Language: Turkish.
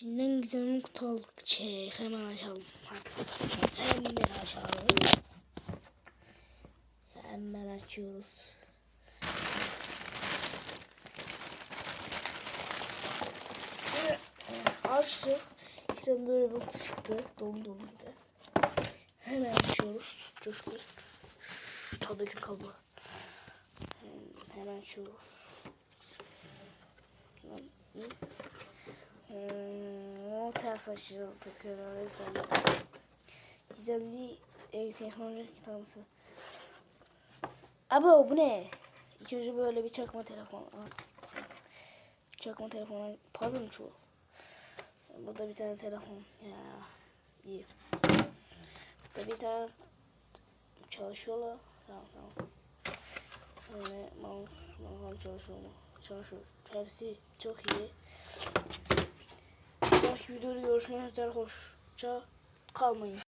İçinden gizemli kutu aldık. Çek hemen açalım. Hemen açalım. Hemen açıyoruz. E, Açtık. İçinden böyle bir kutu çıktı. Dolu dolu bir de. Hemen açıyoruz. Coşku. Şu tabletin. Hmm, Hemen açıyoruz. Açıcı takıyorum. Hepsi aynı. Gizemli e, teknoloji kitabısı. Abo bu ne? İlk önce böyle bir çakma telefon. Çakma telefona puzzle çoğu? Burada bir tane telefon. Ya iyi. Burada bir tane çalışıyorlar. Tamam tamam. Böyle mouse, mouse çalışıyor mu? Çalışıyor. Hepsi çok iyi. Videoda görüşmek üzere. Hoşça kalmayın.